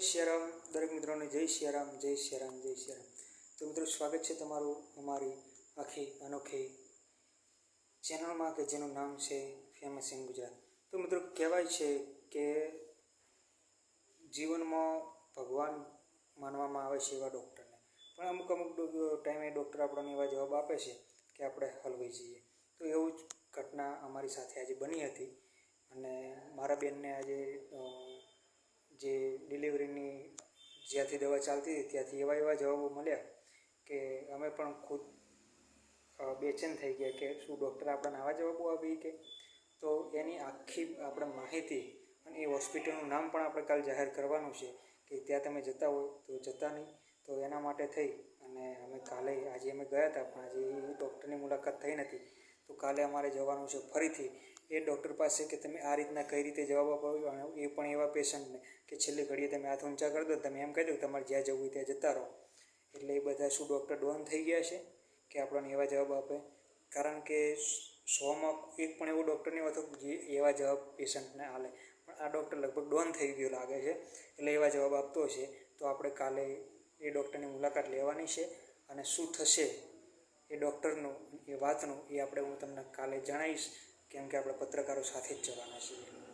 જય સિયારામ દરેક મિત્રોને જય સિયારામ જય સિયારામ જય સિયારામ તો મિત્રો, સ્વાગત છે તમારું અમારી આખી અનોખી ચેનલમાં કે જેનું નામ છે ફેમસ ઇન ગુજરાત તો મિત્રો, કહેવાય છે કે જીવનમાં ભગવાન માનવામાં આવે છે એવા ડૉક્ટરને. પણ અમુક અમુક ટાઈમે ડૉક્ટર આપણને એવા જવાબ આપે છે કે આપણે હલવાઈ જઈએ. તો એવું જ ઘટના અમારી સાથે આજે બની હતી. અને મારા બેનને આજે જે ડિલિવરીની જ્યાંથી દવા ચાલતી હતી ત્યાંથી એવા એવા જવાબો મળ્યા કે અમે પણ ખુદ બેચેન થઈ ગયા કે શું ડૉક્ટર આપણને આવા જવાબો આપી કે તો એની આખી આપણે માહિતી અને એ હોસ્પિટલનું નામ પણ આપણે કાલ જાહેર કરવાનું છે કે ત્યાં તમે જતા હોય તો જતા નહીં. તો એના માટે થઈ અને અમે કાલે, આજે અમે ગયા હતા પણ આજે ડૉક્ટરની મુલાકાત થઈ નથી. તો કાલે અમારે જવાનું છે ફરીથી એ ડૉક્ટર પાસે કે તમે આ રીતના કઈ રીતે જવાબ આપો અને એ પણ એવા પેશન્ટને કે છેલ્લી ઘડીએ તમે હાથ ઊંચા કરી દો તમે એમ કહી દો તમારે જ્યાં જવું હોય ત્યાં જતા રહો. એટલે એ બધા શું ડૉક્ટર ડોન થઈ ગયા છે કે આપણને એવા જવાબ આપે? કારણ કે સોમાં એક પણ એવો ડૉક્ટર નહીં હોતો જે એવા જવાબ પેશન્ટને આલે પણ આ ડૉક્ટર લગભગ ડોન થઈ ગયો લાગે છે. એટલે એવા જવાબ આપતો છે તો આપણે કાલે એ ડૉક્ટરની મુલાકાત લેવાની છે અને શું થશે એ ડૉક્ટરનું એ વાતનું એ આપણે હું તમને કાલે જણાવીશ. કેમ કે આપણે પત્રકારો સાથે જ જવાના છીએ.